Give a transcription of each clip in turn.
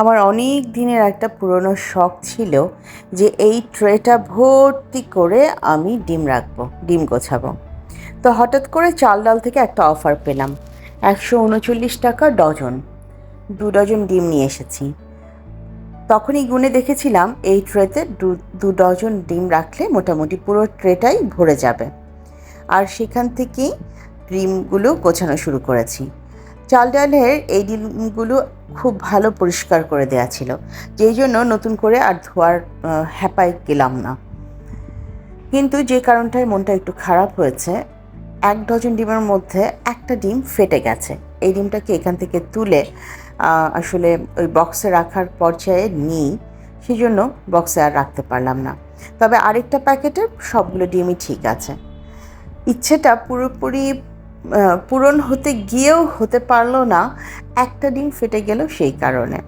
আমার অনেক দিনের একটা পুরনো শখ ছিল যে এই ট্রেটা ভর্তি করে আমি ডিম রাখব, ডিম গোছাবো। তো হঠাৎ করে চাল ডাল থেকে একটা অফার পেলাম, একশো উনচল্লিশ টাকা ডজন, দু ডজন ডিম নিয়ে এসেছি। তখনই গুনে দেখেছিলাম এই ট্রেতে দু দু ডজন ডিম রাখলে মোটামুটি পুরো ট্রেটাই ভরে যাবে। আর সেখান থেকেই ডিমগুলো গোছানো শুরু করেছি। চাল ডালের এই ডিমগুলো খুব ভালো পরিষ্কার করে দেওয়া ছিল। যেই জন্য নতুন করে আর ধোয়ার হ্যাপায় গেলাম না। কিন্তু যে কারণটায় মনটা একটু খারাপ হয়েছে, এক ডজন ডিমের মধ্যে একটা ডিম ফেটে গেছে। এই ডিমটাকে এখান থেকে তুলে আসলে ওই বক্সে রাখার পর্যায়ে নিই সেই জন্য বক্সে আর রাখতে পারলাম না। তবে আরেকটা প্যাকেটের সবগুলো ডিমই ঠিক আছে। ইচ্ছেটা পুরোপুরি পূরণ হতে গিয়েও হতে পারল না, একটা ডিম ফেটে গেল সেই কারণে।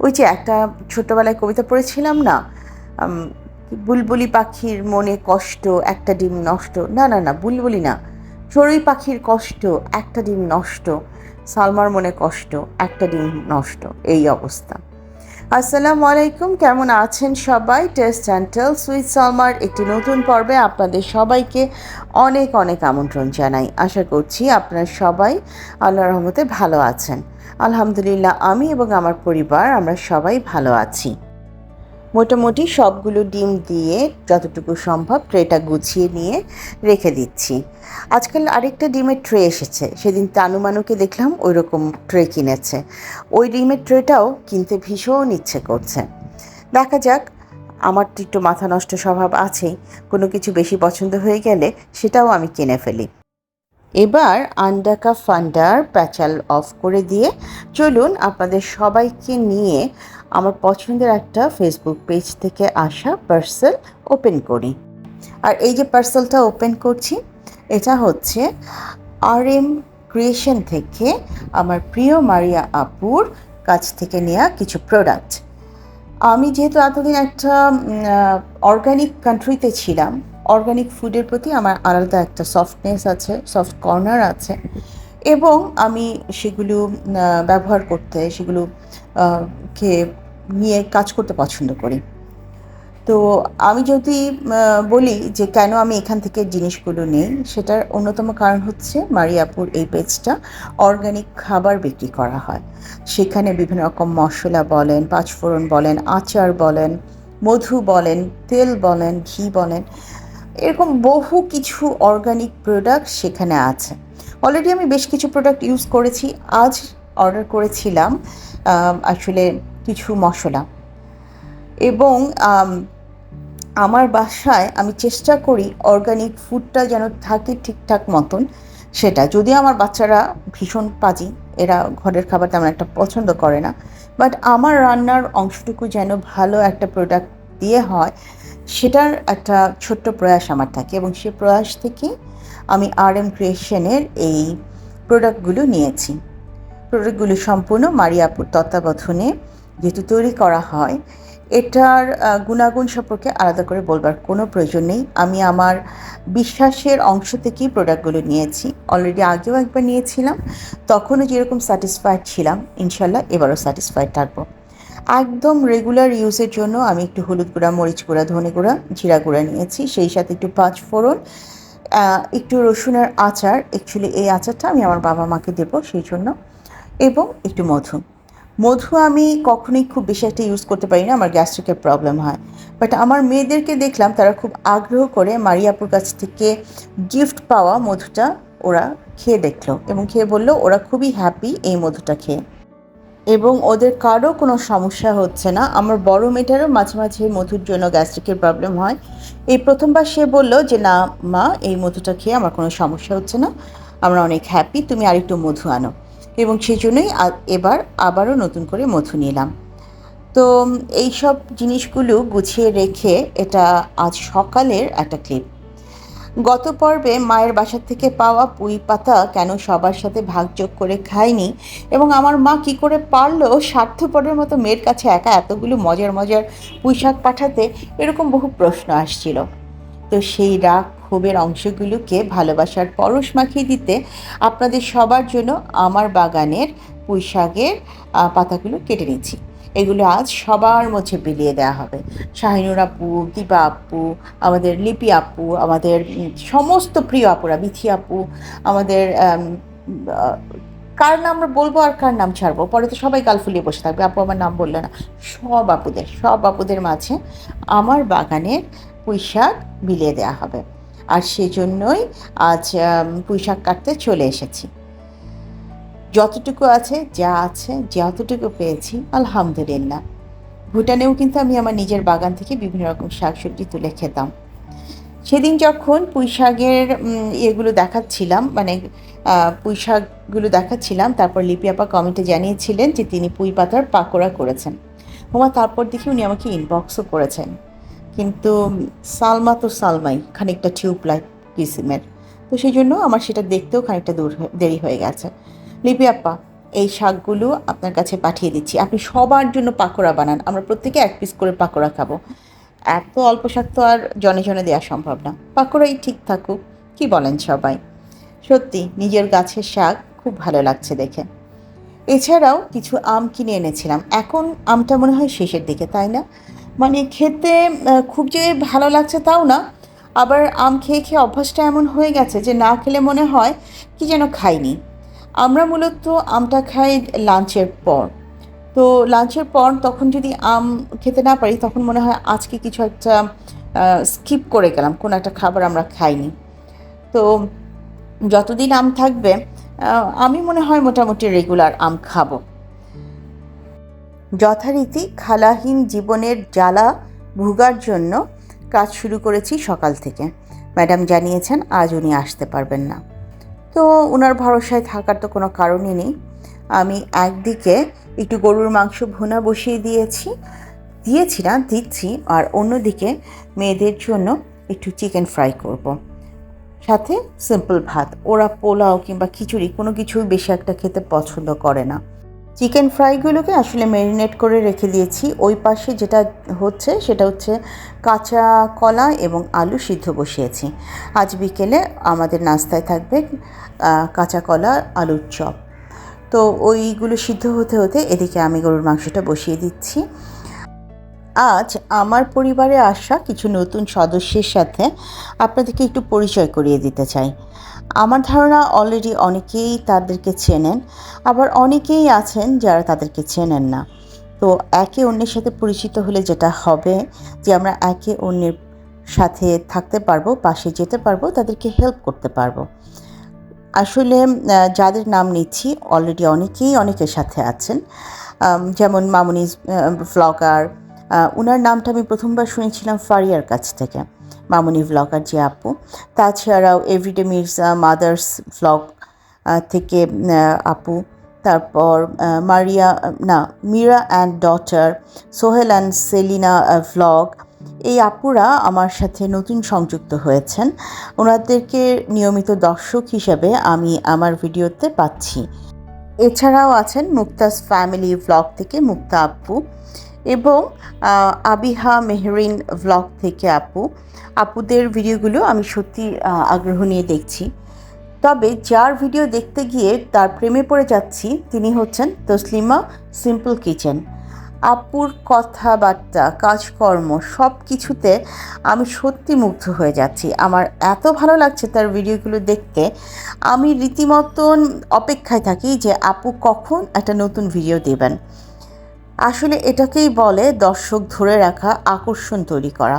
ওই যে একটা ছোটোবেলায় কবিতা পড়েছিলাম না বুলবুলি পাখির মনে কষ্ট, একটা ডিম নষ্ট। না না না, বুলবুলি না, চড়ুই পাখির কষ্ট, একটা ডিম নষ্ট, সালমার মনে কষ্ট, একটা ডিম নষ্ট, এই অবস্থা। আসসালামু আলাইকুম, কেমন আছেন সবাই? টেস্ট চ্যান্টেল সুইট সালমার একটি নতুন পর্বে আপনাদের সবাইকে অনেক অনেক আমন্ত্রণ জানাই। আশা করছি আপনারা সবাই আল্লাহ রহমতে ভালো আছেন। আলহামদুলিল্লাহ, আমি এবং আমার পরিবার, আমরা সবাই ভালো আছি। মোটামুটি সবগুলো ডিম দিয়ে যতটুকু সম্ভব ট্রেটা গুছিয়ে নিয়ে রেখে দিচ্ছি। আজকাল আরেকটা ডিমের ট্রে এসেছে। সেদিন তানুমানুকে দেখলাম ওই রকম ট্রে কিনেছে। ওই ডিমের ট্রেটাও কিনতে ভীষণ ইচ্ছে করছে। দেখা যাক, আমার তো একটু মাথা নষ্ট স্বভাব আছেই। কোনো কিছু বেশি পছন্দ হয়ে গেলে সেটাও আমি কিনে ফেলি। এবার আন্ডাকা ফান্ডার প্যাচাল অফ করে দিয়ে চলুন আপনাদের সবাইকে নিয়ে আমার পছন্দের একটা ফেসবুক পেজ থেকে আসা পার্সেল ওপেন করি। আর এই যে পার্সেলটা ওপেন করছি, এটা হচ্ছে আর এম ক্রিয়েশন থেকে আমার প্রিয় মারিয়া আপুর কাছ থেকে নেওয়া কিছু প্রোডাক্ট আমি যেহেতু এতদিন একটা অর্গানিক কান্ট্রিতে ছিলাম অর্গানিক ফুডের প্রতি আমার আলাদা একটা সফটনেস আছে সফট কর্নার আছে এবং আমি সেগুলো ব্যবহার করতে, সেগুলো কে নিয়ে কাজ করতে পছন্দ করি। তো আমি যদি বলি যে কেন আমি এখান থেকে জিনিসগুলো নেই, সেটার অন্যতম কারণ হচ্ছে মারিয়াপুর এই পেজটা অর্গানিক খাবার বিক্রি করা হয়। সেখানে বিভিন্ন রকম মশলা বলেন, পাঁচফোড়ন বলেন, আচার বলেন, মধু বলেন, তেল বলেন, ঘি বলেন এরকম বহু কিছু অর্গানিক প্রোডাক্ট সেখানে আছে। অলরেডি আমি বেশ কিছু প্রোডাক্ট ইউজ করেছি। আজ অর্ডার করেছিলাম আসলে কিছু মশলা। এবং আমার বাসায় আমি চেষ্টা করি অর্গানিক ফুডটা যেন থাকে ঠিকঠাক মতন সেটা। যদি আমার বাচ্চারা ভীষণ পাজি, এরা ঘরের খাবার তেমন একটা পছন্দ করে না। বাট আমার রান্নার অংশটুকু যেন ভালো একটা প্রোডাক্ট দিয়ে হয় সেটার একটা ছোট্ট প্রয়াস আমার থাকে এবং সে প্রয়াস থেকে আমি আর এম ক্রিয়েশনের এই প্রোডাক্টগুলো নিয়েছি। প্রোডাক্টগুলো সম্পূর্ণ মারিয়াপুর তত্ত্বাবধানে যেহেতু তৈরি করা হয়, এটার গুণাগুণ সম্পর্কে আলাদা করে বলবার কোনো প্রয়োজন নেই। আমি আমার বিশ্বাসের অংশ থেকেই প্রোডাক্টগুলো নিয়েছি। অলরেডি আগেও একবার নিয়েছিলাম, তখনও যেরকম স্যাটিসফাইড ছিলাম, ইনশাল্লাহ এবারও স্যাটিসফাইড থাকব। একদম রেগুলার ইউজের জন্য আমি একটু হলুদ গুঁড়া, মরিচ গুঁড়া, ধনে গুঁড়া, জিরা গুঁড়া নিয়েছি। সেই সাথে একটু পাঁচ ফোড়ন একটু রসুনের আচার। অ্যাকচুয়ালি এই আচারটা আমি আমার বাবা মাকে দেবো সেই জন্য। এবং একটু মধু। মধু আমি কখনোই খুব বেশি একটা ইউজ করতে পারি না, আমার গ্যাস্ট্রিকের প্রবলেম হয়। বাট আমার মেয়েদেরকে দেখলাম, তারা খুব আগ্রহ করে মারিয়াপুর কাছ থেকে গিফট পাওয়া মধুটা ওরা খেয়ে দেখল এবং খেয়ে বলল, ওরা খুবই হ্যাপি এই মধুটা খেয়ে। এবং ওদের কারও কোনো সমস্যা হচ্ছে না। আমার বড় মেয়েটারও মাঝে মাঝে মধুর জন্য গ্যাস্ট্রিকের প্রবলেম হয়। এই প্রথমবার সে বলল যে, না মা, এই মধুটা খেয়ে আমার কোনো সমস্যা হচ্ছে না। আমরা অনেক হ্যাপি তুমি আরেকটু মধু আনো। এবং সেই জন্যই এবার আবারও নতুন করে মধু নিলাম। তো এই সব জিনিসগুলো গুছিয়ে রেখে এটা আজ সকালের একটা ক্লিপ গত পর্বে মায়ের বাসা থেকে পাওয়া পুঁই পাতা কেন সবার সাথে ভাগযোগ করে খায়নি? এবং আমার মা কি করে পারল স্বার্থপরের মতো মেয়ের কাছে একা এতগুলো মজার মজার পুঁই শাক পাঠাতে? এরকম বহু প্রশ্ন আসছিল। তো সেই রাগ ক্ষোভের অংশগুলোকে ভালোবাসার পরশ মাখিয়ে দিতে আপনাদের সবার জন্য আমার বাগানের পুঁই শাকের পাতাগুলো কেটে নিচ্ছি। এগুলো আজ সবার মধ্যে বিলিয়ে দেওয়া হবে। শাহিনুর আপু দীপা আপু আমাদের লিপি আপু আমাদের সমস্ত প্রিয় আপুরা বিথি আপু আমাদের কার নাম বলব আর কার নাম ছাড়বো? পরে তো সবাই গাল ফুলিয়ে বসে থাকবে আপু আমার নাম বলল না। সব আপুদের সব আপুদের মাঝে আমার বাগানের পুঁই শাক বিলিয়ে দেওয়া হবে। আর সেজন্যই আজ আম, পুঁই শাক কাটতে চলে এসেছি। যতটুকু আছে, যা আছে, যতটুকু পেয়েছি, আলহামদুলিল্লাহ। ভুটানেও কিন্তু আমি আমার নিজের বাগান থেকে বিভিন্ন রকম শাকসবজি তুলে খেতাম। সেদিন যখন পুঁই শাকের ইয়েগুলো দেখাচ্ছিলাম মানে পুঁই শাকগুলো দেখাচ্ছিলাম, তারপর লিপি আপা কমেন্টে জানিয়েছিলেন যে তিনি পুঁই পাতার পাকোড়া করেছেন। হোমা তারপর দেখি উনি আমাকে ইনবক্সও করেছেন। কিন্তু, সালমা তো সালমাই, খানিকটা টিউবলাইট কিসিমের। তো সেই জন্য আমার সেটা দেখতেও খানিকটা দূর দেরি হয়ে গেছে। লিপি আপা এই শাকগুলো আপনার কাছে পাঠিয়ে দিচ্ছি। আপনি সবার জন্য পাকোড়া বানান। আমরা প্রত্যেকে এক পিস করে পাকোড়া খাব। এত অল্প শাক তো আর জনে জনে দেওয়া সম্ভব না। পাকোড়াই ঠিক থাকুক, কি বলেন সবাই? সত্যি, নিজের গাছের শাক খুব ভালো লাগছে দেখে। এছাড়াও কিছু আম কিনে এনেছিলাম। এখন আমটা মনে হয় শেষের দিকে, তাই না? মানে খেতে খুব যে ভালো লাগছে তাও না। আবার আম খেয়ে খেয়ে অভ্যাসটা এমন হয়ে গেছে যে না খেলে মনে হয় কি যেন খাইনি। আমরা মূলত আমটা খাই লাঞ্চের পর। তো লাঞ্চের পর তখন যদি আম খেতে না পারি, তখন মনে হয় আজকে কিছু একটা স্কিপ করে গেলাম, কোনো একটা খাবার আমরা খাইনি। তো যতদিন আম থাকবে আমি মনে হয় মোটামুটি রেগুলার আম খাব। যথারীতি খালাহীন জীবনের জ্বালা ভুগার জন্য কাজ শুরু করেছি সকাল থেকে। ম্যাডাম জানিয়েছেন, আজ উনি আসতে পারবেন না। তো ওনার ভরসায় থাকার তো কোনো কারণই নেই আমি একদিকে একটু গরুর মাংস ভুনা বসিয়ে দিয়েছি দিয়েছি না, দিচ্ছি, আর অন্যদিকে মেয়েদের জন্য একটু চিকেন ফ্রাই করব। সাথে সিম্পল ভাত, ওরা পোলাও কিংবা খিচুড়ি কোনো কিছুই বেশি একটা খেতে পছন্দ করে না চিকেন ফ্রাইগুলোকে আসলে ম্যারিনেট করে রেখে দিয়েছি। ওই পাশে যেটা হচ্ছে, সেটা হচ্ছে কাঁচা কলা এবং আলু সিদ্ধ বসিয়েছি। আজ বিকেলে আমাদের নাস্তায় থাকবে কাঁচা কলা, আলুর চপ। তো ওইগুলো সিদ্ধ হতে হতে এদিকে আমি গরুর মাংসটা বসিয়ে দিচ্ছি। আজ আমার পরিবারে আসা কিছু নতুন সদস্যের সাথে আপনাদেরকে একটু পরিচয় করিয়ে দিতে চাই। আমার ধারণা অলরেডি অনেকেই তাদেরকে চেনেন, আবার অনেকেই আছেন যারা তাদেরকে চেনেন না। তো একে অন্যের সাথে পরিচিত হলে যেটা হবে যে আমরা একে অন্যের সাথে থাকতে পারব, পাশে যেতে পারব, তাদেরকে হেল্প করতে পারব। আসলে যাদের নাম নিচ্ছি অলরেডি অনেকেই অনেকের সাথে আছেন। যেমন মামুনি ভ্লগার ওনার নামটা আমি প্রথমবার শুনেছিলাম ফারিয়ার কাছ থেকে। মামুনি ভ্লগার যে আপু। তাছাড়াও এভরিডে মির্জা মাদার্স ভ্লগ থেকে আপু। তারপর মারিয়া, না, Meera and daughter Sohel and Selina vlog এই আপুরা আমার সাথে নতুন সংযুক্ত হয়েছেন। ওনাদেরকে নিয়মিত দর্শক হিসেবে আমি আমার ভিডিওতে পাচ্ছি। এছাড়াও আছেন মুক্তাস ফ্যামিলি ভ্লগ থেকে মুক্তা আপু এবং আবিহা মেহরিন ভ্লগ থেকে আপু। আপুদের ভিডিওগুলো আমি সত্যি আগ্রহ নিয়ে দেখছি। তবে যার ভিডিও দেখতে গিয়ে তার প্রেমে পড়ে যাচ্ছি তিনি হচ্ছেন তসলিমা সিম্পল কিচেন। আপুর কথাবার্তা, কাজকর্ম সব কিছুতে আমি সত্যি মুগ্ধ হয়ে যাচ্ছি। আমার এত ভালো লাগছে তার ভিডিওগুলো দেখতে। আমি রীতিমতন অপেক্ষায় থাকি যে আপু কখন একটা নতুন ভিডিও দেবেন। আসলে এটাকেই বলে দর্শক ধরে রাখা, আকর্ষণ তৈরি করা।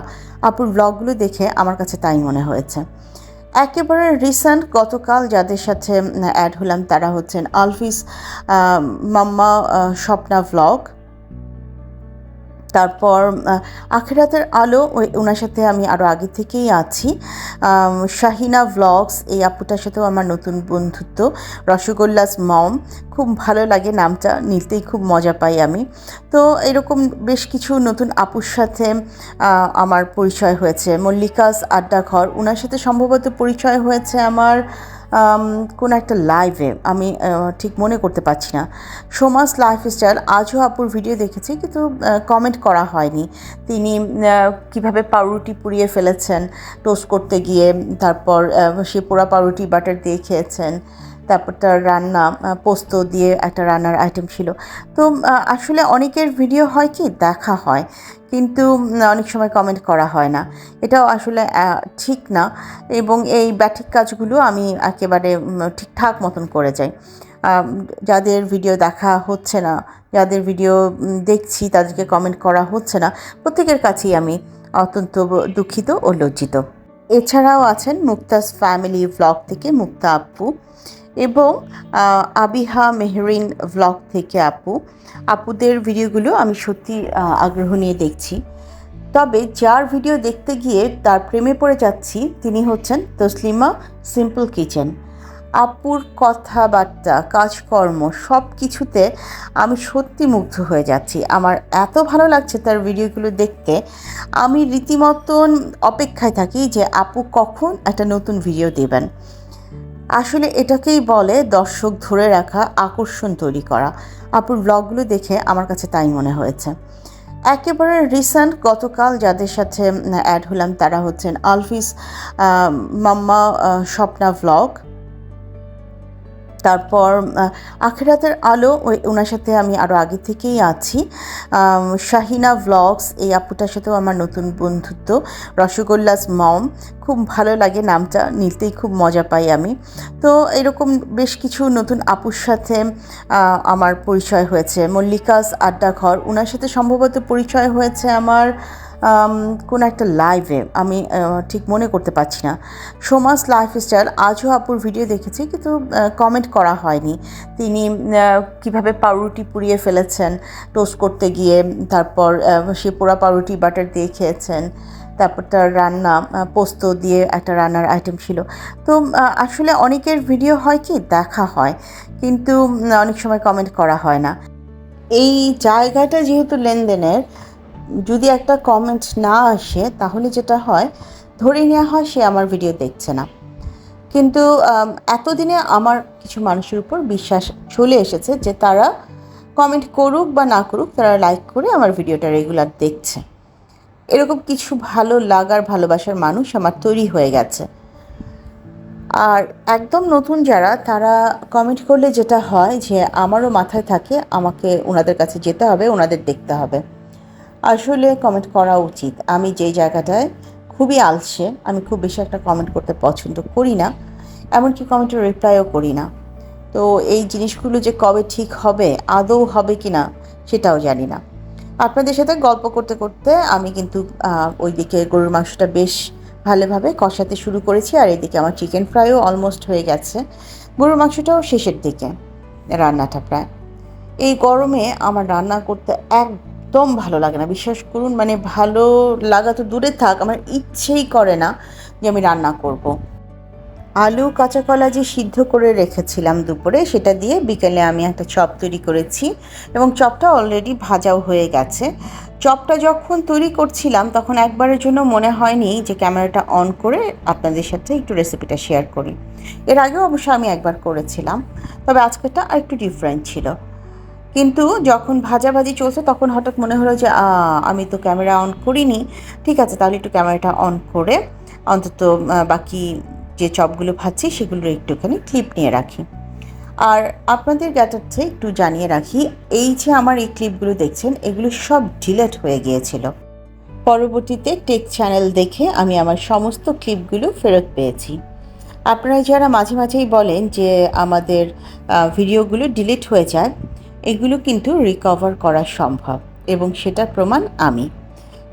আপুর ব্লগগুলো দেখে আমার কাছে তাই মনে হয়েছে। একেবারে রিসেন্ট গতকাল যাদের সাথে অ্যাড হলাম তারা হচ্ছেন আলফিস মাম্মা স্বপ্না ভ্লগ তারপর আখেরাতের আলো ওই- ওনার সাথে আমি আরও আগে থেকেই আছি। শাহিনা ভ্লগস এই আপুটার সাথেও আমার নতুন বন্ধুত্ব রসগোল্লাস মম খুব ভালো লাগে নামটা নিতেই খুব মজা পাই আমি। তো এরকম বেশ কিছু নতুন আপুর সাথে আমার পরিচয় হয়েছে। মল্লিকাস আড্ডাঘর ওনার সাথে সম্ভবত পরিচয় হয়েছে আমার আম, কোনো একটা লাইভে আমি ঠিক মনে করতে পারছি না। সোমাস লাইফস্টাইল আজও আপুর ভিডিও দেখেছি, কিন্তু কমেন্ট করা হয়নি। তিনি কীভাবে পাউরুটি পুড়িয়ে ফেলেছেন টোস্ট করতে গিয়ে, তারপর সে পোড়া পাউরুটি বাটার দিয়ে খেয়েছেন। তারপর তার রান্না পোস্ত দিয়ে একটা রান্নার আইটেম ছিল। তো আসলে অনেকের ভিডিও হয় কি, দেখা হয়, কিন্তু অনেক সময় কমেন্ট করা হয় না। এটাও আসলে ঠিক না এবং এই ব্যাঠিক কাজগুলো আমি একেবারে ঠিকঠাক মতন করে যাই। যাদের ভিডিও দেখা হচ্ছে না, যাদের ভিডিও দেখছি, তাদেরকে কমেন্ট করা হচ্ছে না, প্রত্যেকের কাছেই আমি অত্যন্ত দুঃখিত ও লজ্জিত। এছাড়াও আছেন মুক্তাস ফ্যামিলি ভ্লগ থেকে মুক্তা আপু। এবং আবিহা মেহরিন ভ্লগ থেকে আপু, আপুদের ভিডিওগুলো আমি সত্যি আগ্রহ নিয়ে দেখছি। তবে যার ভিডিও দেখতে গিয়ে তার প্রেমে পড়ে যাচ্ছি তিনি হচ্ছেন তসলিমা সিম্পল কিচেন। আপুর কথাবার্তা, কাজকর্ম সব কিছুতে আমি সত্যি মুগ্ধ হয়ে যাচ্ছি। আমার এত ভালো লাগছে তার ভিডিওগুলো দেখতে। আমি রীতিমতন অপেক্ষায় থাকি যে আপু কখন একটা নতুন ভিডিও দেবেন। আসলে এটাকেই বলে দর্শক ধরে রাখা, আকর্ষণ তৈরি করা। আপুর ব্লগগুলো দেখে আমার কাছে তাই মনে হয়েছে। একেবারে রিসেন্ট গতকাল যাদের সাথে অ্যাড হলাম তারা হচ্ছেন আলফিস মাম্মা স্বপ্না ভ্লগ তারপর আখেরাতের আলো ওই ওনার সাথে আমি আরও আগে থেকেই আছি। শাহিনা ভ্লগস এই আপুটার সাথেও আমার নতুন বন্ধুত্ব রসগোল্লাস মম খুব ভালো লাগে নামটা নিতেই খুব মজা পাই আমি। তো এরকম বেশ কিছু নতুন আপুর সাথে আমার পরিচয় হয়েছে। মল্লিকাস আড্ডা ঘর ওনার সাথে সম্ভবত পরিচয় হয়েছে আমার আম, কোনো একটা লাইভে আমি ঠিক মনে করতে পারছি না। সোমাস লাইফস্টাইল আজও আপুর ভিডিও দেখেছি, কিন্তু কমেন্ট করা হয়নি। তিনি কীভাবে পাউরুটি পুড়িয়ে ফেলেছেন টোস্ট করতে গিয়ে, তারপর সে পোড়া পাউরুটি বাটার দিয়ে খেয়েছেন, তারপর তার রান্না পোস্ত দিয়ে একটা রান্নার আইটেম ছিল। তো আসলে অনেকের ভিডিও হয় কি, দেখা হয়, কিন্তু অনেক সময় কমেন্ট করা হয় না। এই জায়গাটা যেহেতু লেনদেনের যদি একটা কমেন্ট না আসে, তাহলে যেটা হয়, ধরে নেওয়া হয় সে আমার ভিডিও দেখছে না। কিন্তু এতদিনে আমার কিছু মানুষের উপর বিশ্বাস চলে এসেছে যে তারা কমেন্ট করুক বা না করুক, তারা লাইক করে আমার ভিডিওটা রেগুলার দেখছে। এরকম কিছু ভালো লাগার, ভালোবাসার মানুষ আমার তৈরি হয়ে গেছে। আর একদম নতুন যারা, তারা কমেন্ট করলে যেটা হয় যে, আমারও মাথায় থাকে, আমাকে ওনাদের কাছে যেতে হবে, ওনাদের দেখতে হবে। আসলে কমেন্ট করা উচিত। আমি যেই জায়গাটায় খুবই আলসে, আমি খুব বেশি একটা কমেন্ট করতে পছন্দ করি না, এমনকি কমেন্টের রিপ্লাইও করি না। তো এই জিনিসগুলো যে কবে ঠিক হবে, আদৌ হবে কি না, সেটাও জানি না। আপনাদের সাথে গল্প করতে করতে আমি কিন্তু ওইদিকে গরুর মাংসটা বেশ ভালোভাবে কষাতে শুরু করেছি, আর এদিকে আমার চিকেন ফ্রাইও অলমোস্ট হয়ে গেছে। গরুর মাংসটাও শেষের দিকে, রান্নাটা প্রায়। এই গরমে আমার রান্না করতে একদম ভালো লাগে না। বিশ্বাস করুন মানে ভালো লাগা তো দূরে থাক, আমার ইচ্ছেই করে না যে আমি রান্না করব। আলু কাঁচা কলা যে সিদ্ধ করে রেখেছিলাম দুপুরে, সেটা দিয়ে বিকেলে আমি একটা চপ তৈরি করেছি এবং চপটা অলরেডি ভাজাও হয়ে গেছে। চপটা যখন তৈরি করছিলাম, তখন একবারের জন্য মনে হয়নি যে ক্যামেরাটা অন করে আপনাদের সাথে একটু রেসিপিটা শেয়ার করি। এর আগেও অবশ্য আমি একবার করেছিলাম, তবে আজকেরটা আর একটু ডিফারেন্ট ছিল। কিন্তু যখন ভাজাভাজি চলছে, তখন হঠাৎ মনে হলো যে আমি তো ক্যামেরা অন করিনি। ঠিক আছে, তাহলে একটু ক্যামেরাটা অন করে অন্তত বাকি যে চপগুলো ভাজছি, সেগুলোর একটুখানি ক্লিপ নিয়ে রাখি। আর আপনাদের জ্ঞাতার্থে একটু জানিয়ে রাখি, এই যে আমার এই ক্লিপগুলো দেখছেন, এগুলো সব ডিলেট হয়ে গিয়েছিল। পরবর্তীতে টেক চ্যানেল দেখে আমি আমার সমস্ত ক্লিপগুলো ফেরত পেয়েছি। আপনারা যারা মাঝে মাঝেই বলেন যে আমাদের ভিডিওগুলো ডিলিট হয়ে যায় এগুলো কিন্তু রিকভার করা সম্ভব এবং সেটার প্রমাণ আমি।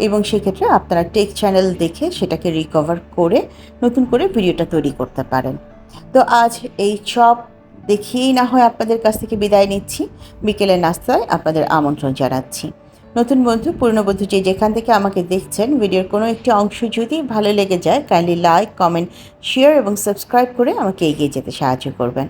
এবং সেক্ষেত্রে আপনারা টেক চ্যানেল দেখে সেটাকে রিকভার করে নতুন করে ভিডিওটা তৈরি করতে পারেন। তো আজ এই চপ দেখিয়েই না হয় আপনাদের কাছ থেকে বিদায় নিচ্ছি। বিকেলের নাস্তায় আপনাদের আমন্ত্রণ জানাচ্ছি। নতুন বন্ধু, পুরনো বন্ধু যে যেখান থেকে আমাকে দেখছেন ভিডিওর কোনো একটি অংশ যদি ভালো লেগে যায় কাইন্ডলি লাইক কমেন্ট শেয়ার এবং সাবস্ক্রাইব করে আমাকে এগিয়ে যেতে সাহায্য করবেন।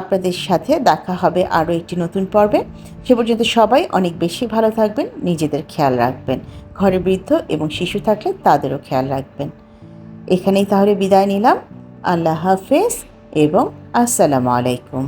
আপনাদের সাথে দেখা হবে আরও একটি নতুন পর্বে। সে পর্যন্ত সবাই অনেক বেশি ভালো থাকবেন, নিজেদের খেয়াল রাখবেন। ঘরে বৃদ্ধ এবং শিশু থাকলে তাদেরও খেয়াল রাখবেন। এখানেই তাহলে বিদায় নিলাম। আল্লাহ হাফেজ এবং আসসালামু আলাইকুম।